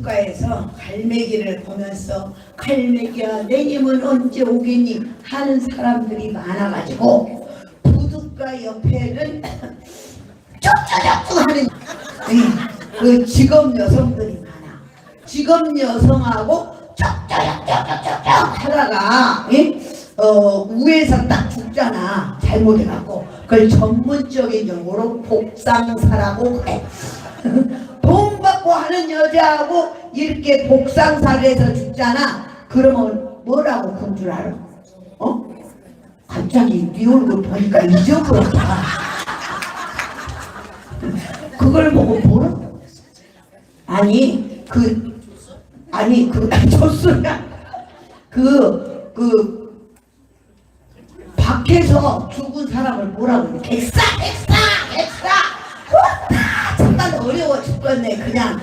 부둣가에서 갈매기를 보면서 갈매기야 내님은 언제 오겠니 하는 사람들이 많아가지고 부둣가 옆에는 쪽쪽쪽쪽 하는 예, 그 직업 여성들이 많아. 직업 여성하고 쪽쪽쪽쪽쪽쪽 하다가 예? 어, 우에서 딱 죽잖아. 잘못해갖고 그걸 전문적인 용어로 복상사라고 해. 돈 하는 여자하고 이렇게 복상사를 해서 죽잖아. 그러면 뭐라고 그런 줄 알아? 어? 갑자기 네 얼굴 보니까 잊어버렸다. 그걸 보고 뭐라고? 아니 그 아니 그 좋소야 그 그 밖에서 죽은 사람을 뭐라고 그래? 객사 객사 객사 다 잠깐 어려워 죽겠네 그냥